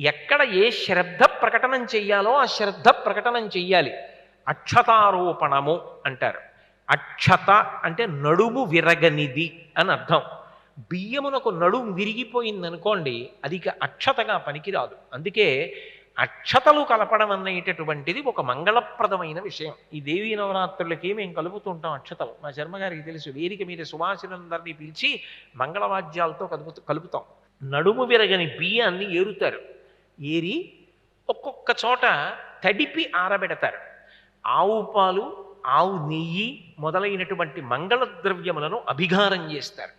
ఎక్కడ ఏ శ్రద్ధ ప్రకటనం చెయ్యాలో ఆ శ్రద్ధ ప్రకటనం చెయ్యాలి. అక్షతారోపణము అంటారు. అక్షత అంటే నడుము విరగనిది అని అర్థం. బియ్యమునకు నడుము విరిగిపోయింది అనుకోండి అది ఇక అక్షతగా పనికిరాదు. అందుకే అక్షతలు కలపడం అనేటటువంటిది ఒక మంగళప్రదమైన విషయం. ఈ దేవీ నవరాత్రులకి మేము కలుపుతుంటాం అక్షతలు. మా శర్మగారికి తెలుసు వేదిక మీద సువాసినందరినీ పిలిచి మంగళవాద్యాలతో కలుపుతూ కలుపుతాం. నడుము విరగని బియ్యాన్ని ఏరుతారు. ఏరి ఒక్కొక్క చోట తడిపి ఆరబెడతారు. ఆవు పాలు ఆవు నెయ్యి మొదలైనటువంటి మంగళ ద్రవ్యములను అభిగారం చేస్తారు.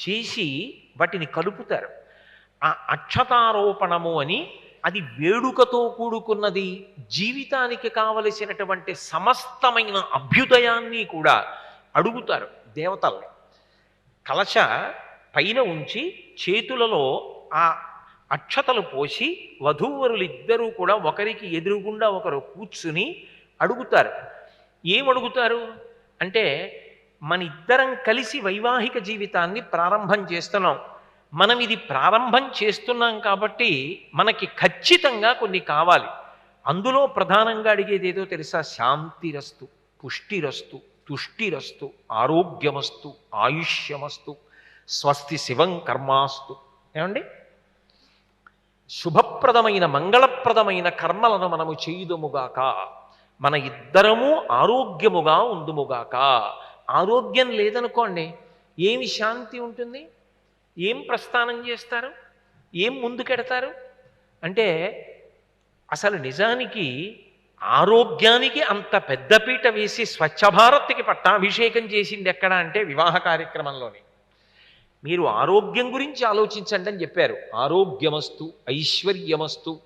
చేసి వాటిని కలుపుతారు. ఆ అక్షతారోపణము అని అది వేడుకతో కూడుకున్నది. జీవితానికి కావలసినటువంటి సమస్తమైన అభ్యుదయాన్ని కూడా అడుగుతారు దేవతల్ని. కలశ పైన ఉంచి చేతులలో ఆ అక్షతలు పోసి వధూవరులిద్దరూ కూడా ఒకరికి ఎదురుగుండా ఒకరు కూర్చుని అడుగుతారు. ఏమడుగుతారు? అడుగుతారు అంటే మన ఇద్దరం కలిసి వైవాహిక జీవితాన్ని ప్రారంభం చేస్తున్నాం. మనం ఇది ప్రారంభం చేస్తున్నాం కాబట్టి మనకి ఖచ్చితంగా కొన్ని కావాలి. అందులో ప్రధానంగా అడిగేది ఏదో తెలుసా? శాంతిరస్తు పుష్టిరస్తు తుష్టిరస్తు ఆరోగ్యమస్తు ఆయుష్యమస్తు స్వస్తి శివం కర్మాస్తు. ఏమండి? శుభప్రదమైన మంగళప్రదమైన కర్మలను మనము చేయుదుముగాక. మన ఇద్దరము ఆరోగ్యముగా ఉందుముగాక. ఆరోగ్యం లేదనుకోండి ఏమి శాంతి ఉంటుంది? ఏం ప్రస్థానం చేస్తారు? ఏం ముందుకెడతారు? అంటే అసలు నిజానికి ఆరోగ్యానికి అంత పెద్దపీట వేసి స్వచ్ఛ భారత్కి పట్టాభిషేకం చేసింది ఎక్కడ అంటే వివాహ కార్యక్రమంలోనే. మీరు ఆరోగ్యం గురించి ఆలోచించండి అని చెప్పారు. ఆరోగ్యమస్తు ఐశ్వర్యమస్తు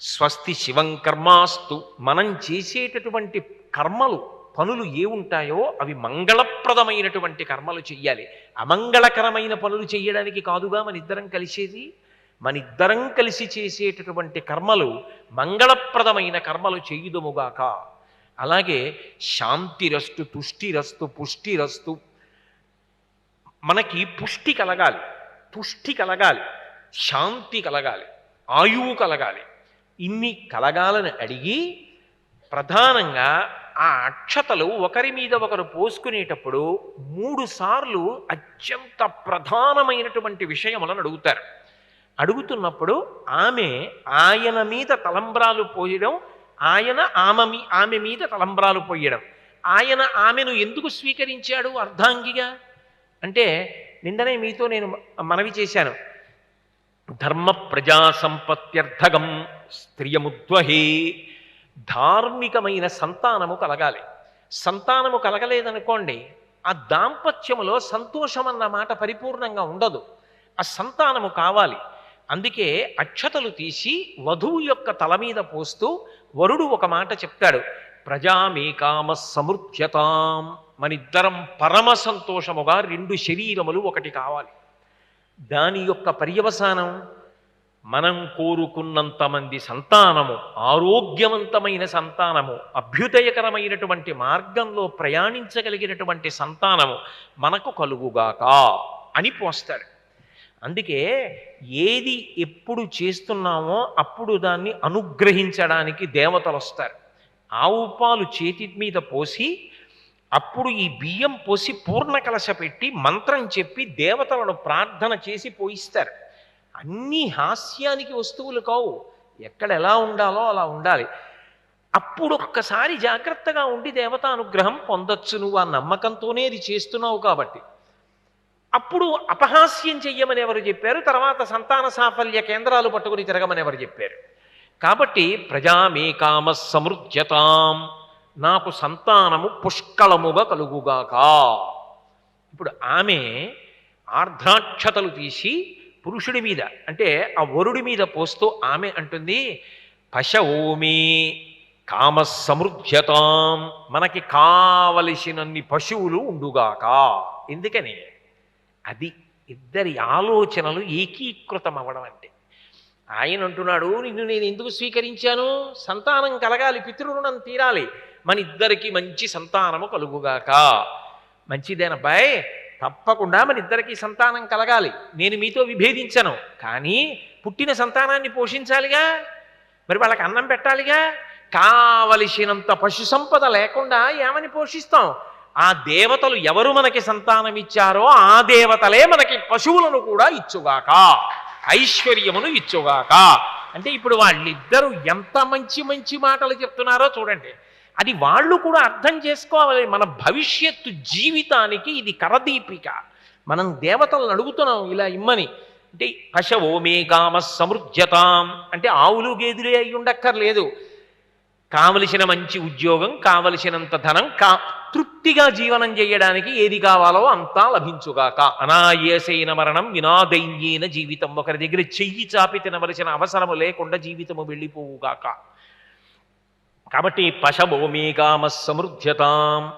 స్వస్తి శివం కర్మాస్తు మనం చేసేటటువంటి కర్మలు పనులు ఏ ఉంటాయో అవి మంగళప్రదమైనటువంటి కర్మలు చెయ్యాలి. అమంగళకరమైన పనులు చేయడానికి కాదుగా మన ఇద్దరం కలిసేది? మన ఇద్దరం కలిసి చేసేటటువంటి కర్మలు మంగళప్రదమైన కర్మలు చేయుదముగాక. అలాగే శాంతిరస్తు తుష్టిరస్తు పుష్టిరస్తు మనకి పుష్టి కలగాలి పుష్టి కలగాలి శాంతి కలగాలి ఆయువు కలగాలి. ఇన్ని కలగాలని అడిగి ప్రధానంగా ఆ అక్షతలు ఒకరి మీద ఒకరు పోసుకునేటప్పుడు మూడు సార్లు అత్యంత ప్రధానమైనటువంటి విషయములను అడుగుతారు. అడుగుతున్నప్పుడు ఆమె ఆయన మీద తలంబ్రాలు పోయడం ఆయన ఆమె మీ ఆమె మీద తలంబ్రాలు పోయడం. ఆయన ఆమెను ఎందుకు స్వీకరించాడు అర్ధాంగిగా? అంటే నిందనే మీతో నేను మనవి చేశాను. ధర్మ ప్రజా సంపత్త్యర్థగం స్త్రియముద్వహే ధార్మికమైన సంతానము కలగాలి. సంతానము కలగలేదనుకోండి ఆ దాంపత్యములో సంతోషం అన్న మాట పరిపూర్ణంగా ఉండదు. ఆ సంతానము కావాలి. అందుకే అక్షతలు తీసి వధువు యొక్క తల మీద పోస్తూ వరుడు ఒక మాట చెప్తాడు. ప్రజామేకామ సమృత్యతాం మనిద్దరం పరమ సంతోషముగా రెండు శరీరములు ఒకటి కావాలి. దాని యొక్క పర్యవసానం మనం కోరుకున్నంత మంది సంతానము ఆరోగ్యవంతమైన సంతానము అభ్యుదయకరమైనటువంటి మార్గంలో ప్రయాణించగలిగినటువంటి సంతానము మనకు కలుగుగాక అని పోస్తాడు అందుకే ఏది ఎప్పుడు చేస్తున్నామో అప్పుడు దాన్ని అనుగ్రహించడానికి దేవతలు వస్తారు. ఆవు పాలు చేతి మీద పోసి అప్పుడు ఈ బియ్యం పోసి పూర్ణ కలశ పెట్టి మంత్రం చెప్పి దేవతలను ప్రార్థన చేసి పోయిస్తారు. అన్నీ హాస్యానికి వస్తువులు కావు. ఎక్కడ ఎలా ఉండాలో అలా ఉండాలి. అప్పుడు ఒక్కసారి జాగ్రత్తగా ఉండి దేవతానుగ్రహం పొందొచ్చు నువ్వు ఆ నమ్మకంతోనే అది చేస్తున్నావు కాబట్టి. అప్పుడు అపహాస్యం చెయ్యమని ఎవరు చెప్పారు? తర్వాత సంతాన సాఫల్య కేంద్రాలు పట్టుకుని తిరగమని ఎవరు చెప్పారు? కాబట్టి ప్రజామే కామ సమృద్ధ్యతాం నాకు సంతానము పుష్కలముగా కలుగుగాక. ఇప్పుడు ఆమె ఆర్ధ్రాక్షతలు తీసి పురుషుడి మీద అంటే ఆ వరుడి మీద పోస్తూ ఆమె అంటుంది పశవోమి కామ సమృద్ధ్యతాం మనకి కావలసినన్ని పశువులు ఉండుగాక. ఎందుకని? అది ఇద్దరి ఆలోచనలు ఏకీకృతం అవ్వడం అంటే. ఆయన అంటున్నాడు నిన్ను నేను ఎందుకు స్వీకరించాను? సంతానం కలగాలి పితృరుణం తీరాలి. మన ఇద్దరికి మంచి సంతానము కలుగుగాక. మంచిదేనబ్బాయ్ తప్పకుండా మన ఇద్దరికి సంతానం కలగాలి. నేను మీతో విభేదించను. కానీ పుట్టిన సంతానాన్ని పోషించాలిగా? మరి వాళ్ళకి అన్నం పెట్టాలిగా? కావలసినంత పశు సంపద లేకుండా ఏమని పోషిస్తాం? ఆ దేవతలు ఎవరు మనకి సంతానం ఇచ్చారో ఆ దేవతలే మనకి పశువులను కూడా ఇచ్చుగాక. ఐశ్వర్యమును ఇచ్చుగాక. అంటే ఇప్పుడు వాళ్ళిద్దరూ ఎంత మంచి మంచి మాటలు చెప్తున్నారో చూడండి. అది వాళ్ళు కూడా అర్థం చేసుకోవాలి. మన భవిష్యత్తు జీవితానికి ఇది కరదీపిక. మనం దేవతలను అడుగుతున్నాం ఇలా ఇమ్మని. అంటే పశవో మే కామ సమృద్ధతాం అంటే ఆవులు గేదెలే అయి ఉండక్కర్లేదు కావలసిన మంచి ఉద్యోగం కావలసినంత ధనం కా తృప్తిగా జీవనం చేయడానికి ఏది కావాలో అంతా లభించుగాక. అనాయాసైన మరణం వినాదైన్యేన జీవితం. ఒకరి దగ్గర చెయ్యి చాపి తినవలసిన అవసరము లేకుండా జీవితము వెళ్ళిపోవుగాక. కాబట్టి పశభూమి కామ సమృద్ధ్యతాం.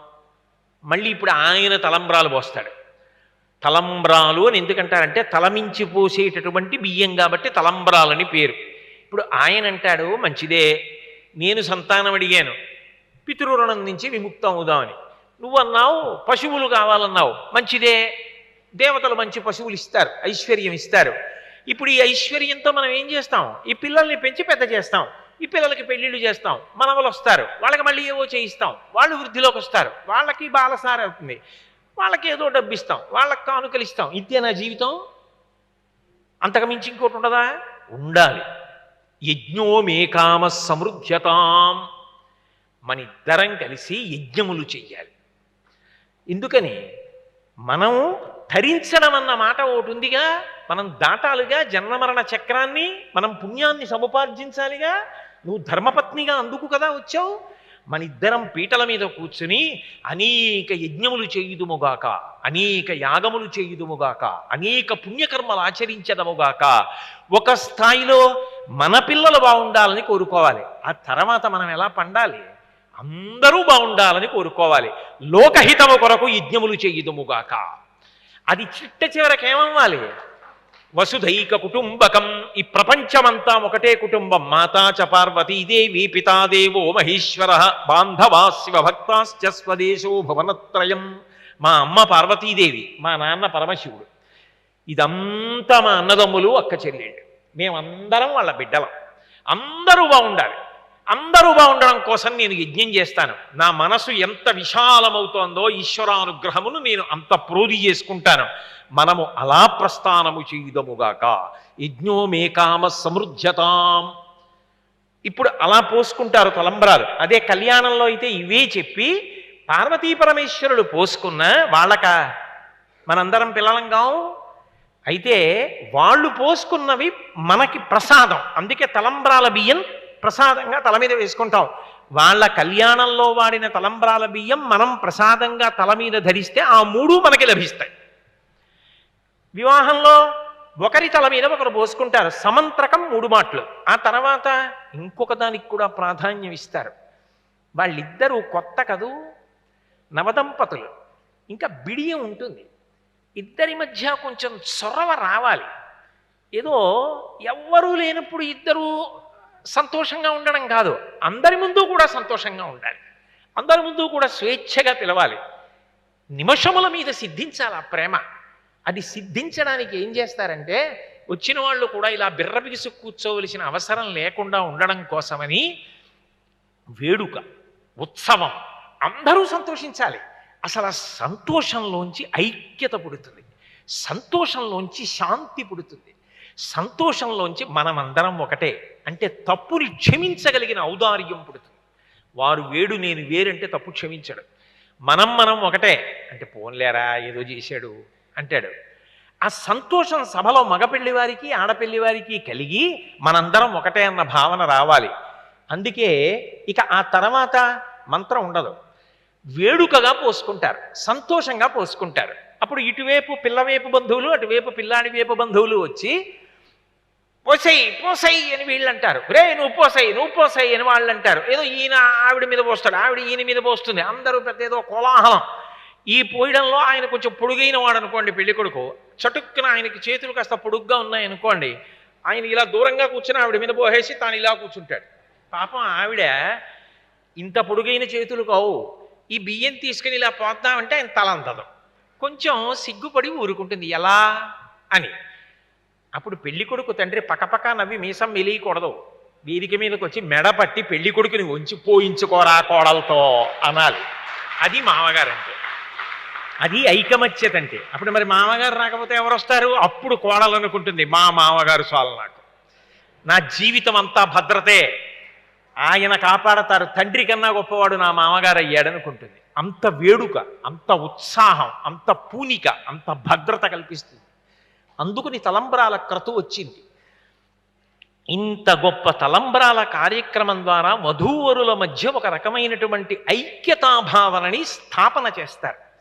మళ్ళీ ఇప్పుడు ఆయన తలంబ్రాలు పోస్తాడు. తలంబ్రాలు అని ఎందుకంటారంటే తలమించి పోసేటటువంటి బియ్యం కాబట్టి తలంబ్రాలని పేరు. ఇప్పుడు ఆయన అంటాడు మంచిదే నేను సంతానం అడిగాను పితృరుణం నుంచి విముక్తం అవుదామని నువ్వు అన్నావు పశువులు కావాలన్నావు. మంచిదే. దేవతలు మంచి పశువులు ఇస్తారు ఐశ్వర్యం ఇస్తారు. ఇప్పుడు ఈ ఐశ్వర్యంతో మనం ఏం చేస్తాం? ఈ పిల్లల్ని పెంచి పెద్ద చేస్తాం. ఈ పిల్లలకి పెళ్ళిళ్ళు చేస్తాం. మనవలు వస్తారు. వాళ్ళకి మళ్ళీ ఏవో చేయిస్తాం. వాళ్ళు వృద్ధిలోకి వస్తారు. వాళ్ళకి బాలసార అవుతుంది. వాళ్ళకి ఏదో డబ్బిస్తాం. వాళ్ళకి కానుకలు ఇస్తాం. ఇదే నా జీవితం? అంతకుమించి ఇంకోటి ఉండదా? ఉండాలి. యజ్ఞో మేకామ సమృద్ధ్యతాం. మన ఇద్దరం కలిసి యజ్ఞములు చెయ్యాలి. ఎందుకని మనం ధరించడం అన్న మాట ఒకటి ఉందిగా మనం దాటాలిగా జన్మమరణ చక్రాన్ని మనం పుణ్యాన్ని సముపార్జించాలిగా నువ్వు ధర్మపత్నిగా అందుకు కదా వచ్చావు? మన ఇద్దరం పీటల మీద కూర్చుని అనేక యజ్ఞములు చేయుదుముగాక అనేక యాగములు చేయుదుముగాక అనేక పుణ్యకర్మలు ఆచరించదముగాక ఒక స్థాయిలో మన పిల్లలు బాగుండాలని కోరుకోవాలి. ఆ తర్వాత మనం ఎలా పండాలి? అందరూ బాగుండాలని కోరుకోవాలి. లోకహితము కొరకు యజ్ఞములు చేయుదుముగాక. అది చిట్ట చివరికి ఏమవ్వాలి? వసుధైక కుటుంబకం. ఈ ప్రపంచమంతా ఒకటే కుటుంబం. మాతా చ పార్వతీదేవి పితాదేవో మహేశ్వర బాంధవా శివభక్తాశ్చ స్వదేశో భువనత్రయం. మా అమ్మ పార్వతీదేవి మా నాన్న పరమశివుడు. ఇదంతా మా అన్నదమ్ములు అక్క చెల్లెళ్ళు. మేమందరం వాళ్ళ బిడ్డలం. అందరూ బాగుండాలి. అందరూ బాగుండడం కోసం నేను యజ్ఞం చేస్తాను. నా మనసు ఎంత విశాలమవుతోందో ఈశ్వరానుగ్రహమును నేను అంత ప్రోధి చేసుకుంటాను. మనము అలా ప్రస్థానము చేయుదముగాక. యజ్ఞో మేకామ సమృద్ధ్యతాం ఇప్పుడు అలా పోసుకుంటారు తలంబరాలు. అదే కళ్యాణంలో అయితే ఇవే చెప్పి పార్వతీ పరమేశ్వరుడు పోసుకున్న వాళ్ళక మనందరం పిల్లలంగావు అయితే వాళ్ళు పోసుకున్నవి మనకి ప్రసాదం. అందుకే తలంబ్రాల బియ్యం ప్రసాదంగా తల మీద వేసుకుంటాం. వాళ్ళ కళ్యాణంలో వాడిన తలంబ్రాల బియ్యం మనం ప్రసాదంగా తల మీద ధరిస్తే ఆ మూడు మనకి లభిస్తాయి. వివాహంలో ఒకరి తల మీద ఒకరు పోసుకుంటారు. సమంత్రకం మూడు మాటలు. ఆ తర్వాత ఇంకొక దానికి కూడా ప్రాధాన్యం ఇస్తారు. వాళ్ళిద్దరూ కొత్త కదూ? నవదంపతులు. ఇంకా బిడియం ఉంటుంది. ఇద్దరి మధ్య కొంచెం చొరవ రావాలి. ఏదో ఎవ్వరూ లేనప్పుడు ఇద్దరూ సంతోషంగా ఉండడం కాదు. అందరి ముందు కూడా సంతోషంగా ఉండాలి. అందరి ముందు కూడా స్వేచ్ఛగా పిలవాలి. నిమిషముల మీద సిద్ధించాలి ఆ ప్రేమ. అది సిద్ధించడానికి ఏం చేస్తారంటే వచ్చిన వాళ్ళు కూడా ఇలా బిర్రబిగిసి కూర్చోవలసిన అవసరం లేకుండా ఉండడం కోసమని వేడుక ఉత్సవం అందరూ సంతోషించాలి. అసలు ఆ సంతోషంలోంచి ఐక్యత పుడుతుంది. సంతోషంలోంచి శాంతి పుడుతుంది. సంతోషంలోంచి మనమందరం ఒకటే. అంటే తప్పుని క్షమించగలిగిన ఔదార్యం పుడుతుంది. వారు వేడు నేను వేరంటే తప్పు క్షమించడు. మనం మనం ఒకటే. అంటే పోన్లేరా ఏదో చేశాడు అంటాడు. ఆ సంతోషం సభలో మగపెళ్ళి వారికి ఆడపెళ్ళి వారికి కలిగి మనందరం ఒకటే అన్న భావన రావాలి. అందుకే ఇక ఆ తర్వాత మంత్రం ఉండదు. వేడుకగా పోసుకుంటారు సంతోషంగా పోసుకుంటారు. అప్పుడు ఇటువైపు పిల్లవైపు బంధువులు అటువైపు పిల్లాడి వైపు బంధువులు వచ్చి పోసేయి పోసేయి అని వీళ్ళు అంటారు రే నువ్వు పోసేయి నువ్వు పోసేయి అని వాళ్ళు అంటారు ఏదో ఈయన ఆవిడ మీద పోస్తాడు ఆవిడ ఈయన మీద పోస్తుంది. అందరూ పెద్ద ఏదో కోలాహలం. ఈ పోయడంలో ఆయన కొంచెం పొడుగైన వాడు అనుకోండి పెళ్ళి కొడుకు. చటుక్కున ఆయనకి చేతులు కాస్త పొడుగ్గా ఉన్నాయి అనుకోండి ఆయన ఇలా దూరంగా కూర్చుని ఆవిడ మీద పోసేసి తాను ఇలా కూర్చుంటాడు. పాపం ఆవిడ ఇంత పొడుగైన చేతులు కావు. ఈ బియ్యం తీసుకుని ఇలా పోద్దామంటే ఆయన తల అందదు కొంచెం సిగ్గుపడి ఊరుకుంటుంది. ఎలా అని. అప్పుడు పెళ్ళి కొడుకు తండ్రి పక్కపక్క నవ్వి మీసం మెలియకూడదు. వీధికి మీదకి వచ్చి మెడ పట్టి పెళ్ళి కొడుకుని ఉంచి పోయించుకోరా కోడలతో అనాలి. అది మామగారంటే. అది ఐకమత్యత అంటే అప్పుడు మరి మామగారు రాకపోతే ఎవరు వస్తారు అప్పుడు కోడలు అనుకుంటుంది మా మామగారు చాలు నాకు. నా జీవితం అంతా భద్రతే. ఆయన కాపాడతారు. తండ్రి కన్నా గొప్పవాడు నా మామగారు అయ్యాడనుకుంటుంది. అంత వేడుక అంత ఉత్సాహం అంత పూనిక అంత భద్రత కల్పిస్తుంది. అందుకుని తలంబ్రాల క్రతు వచ్చింది. ఇంత గొప్ప తలంబ్రాల కార్యక్రమం ద్వారా వధూవరుల మధ్య ఒక రకమైనటువంటి ఐక్యతాభావనని స్థాపన చేస్తారు.